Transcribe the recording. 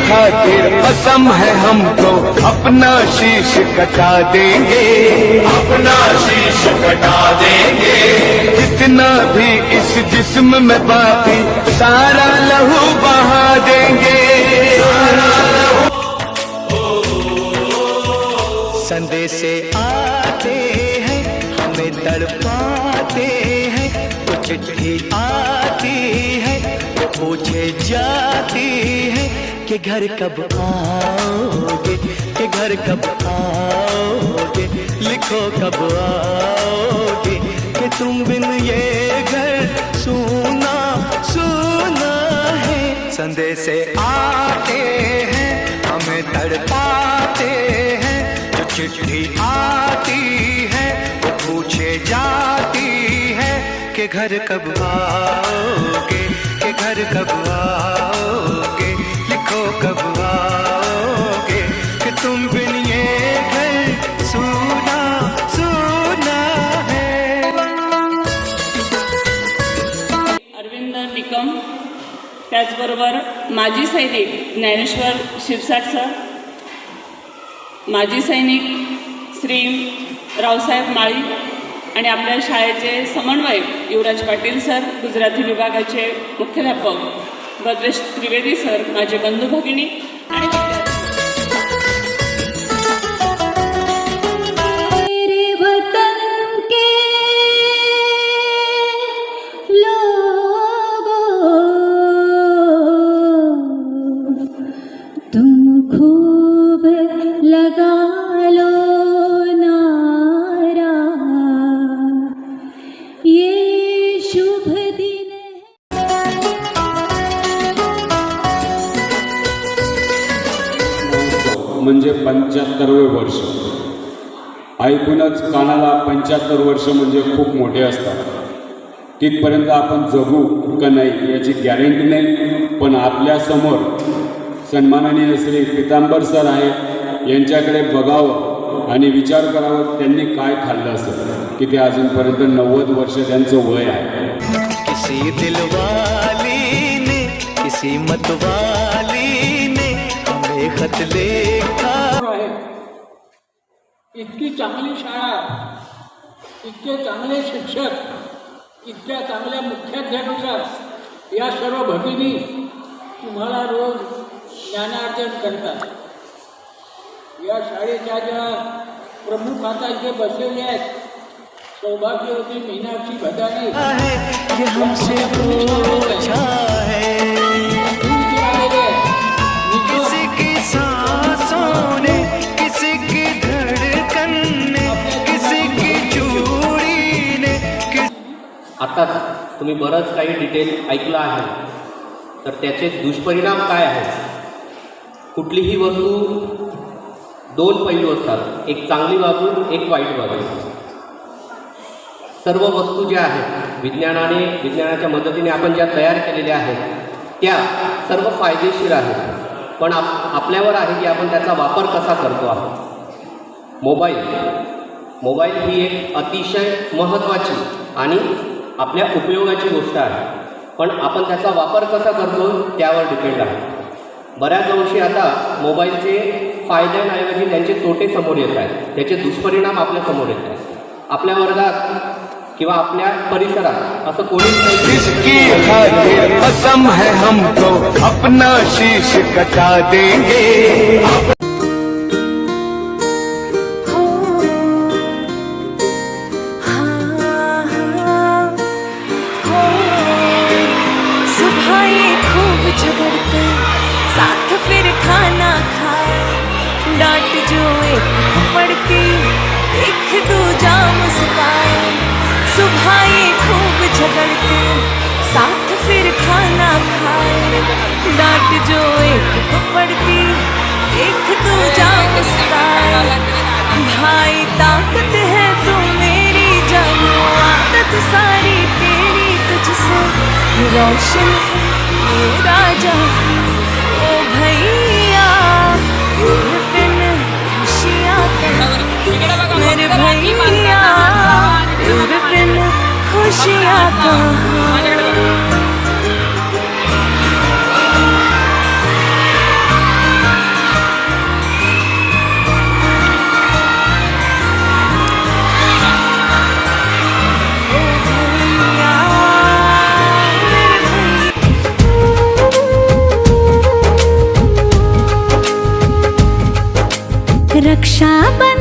खातिर कसम है हमको अपना शीश कटा देंगे। अपना शीश कटा देंगे। जितना भी इस जिस्म में बाकी सारा लहू बहा देंगे। संदेशे आते हैं हमें तड़पाते हैं कुछ चिट्ठी आती है पूछे जाती है कि घर कब आओगे? कि घर कब आओगे? लिखो कब आओगे? कि तुम बिन ये घर सुना सुना है। संदेशे आते हैं, हमें तड़पाते हैं। जो चिट्ठी आती है, वो पूछे जाती है, कि घर कब आओगे? कि घर कब आओगे? हो लिखो कब आओगे कि तुम बिन ये घर सूना सूना है। अरविंद निकम त्याचबरोबर माजी सैनिक ज्ञानेश्वर शिरसाट सर माजी सैनिक श्री रावसाहेब माळी आणि आपल्या शाळेचे समन्वयक युवराज पाटील सर गुजराती विभागाचे मुख्याध्यापक. भद्रेश त्रिवेदी सर माझे बंधू भगिनी. आणि म्हणजे पंच्याहत्तरवे वर्ष. ऐकूनच कानाला पंच्याहत्तर वर्ष म्हणजे खूप मोठे असतात. तिथपर्यंत आपण जगू का नाही याची गॅरंटी नाही पण आपल्यासमोर सन्माननीय श्री पितांबर सर आहेत यांच्याकडे बघावं आणि विचार करावं त्यांनी काय खाल्लं असेल की ते अजूनपर्यंत नव्वद वर्ष त्यांचं वय आहे. किसी दिलवाली ने किसी मतवाली लिखा. इतकी चांगली शाळा इतके चांगले शिक्षक इतक्या चांगल्या मुख्याध्यापक या सर्व भगिनी तुम्हाला रोज ज्ञानार्जन करतात. या शाळेच्या ज्या प्रमुख आता जे बसलेले आहेत सौभाग्यवती मीनाक्षी भदाणे आताच तुम्ही बरंच काही डिटेल ऐकलं आहे. तर त्याचे दुष्परिणाम काय आहेत? कुठलीही वस्तू दोन पैलू असतात. एक चांगली बाजू एक वाईट बाजू. सर्व वस्तू ज्या आहेत विज्ञानाने विज्ञानाच्या मदतीने आपण ज्या तयार केलेल्या आहेत त्या सर्व फायदेशीर आहेत. पण आप आपल्यावर आहे की आपण त्याचा वापर कसा करतो आहोत? मोबाईल. मोबाईल ही एक अतिशय महत्त्वाची आणि आपल्या उपयोगाची गोष्ट आहे. पण आपण त्याचा वापर कसा करतो त्यावर डिपेंड आहे. बऱ्याच अंशी आता मोबाईलचे फायद्यांऐवजी त्यांचे तोटे समोर येत आहेत. त्याचे दुष्परिणाम आपल्यासमोर येत आहेत. आपल्या वर्गात किंवा आपल्या परिसरात असं कोणीच नाही कसम है हमको अपना शीश कटा देंगे। रोशन है ये राजा ओ भैया तेरे সাবা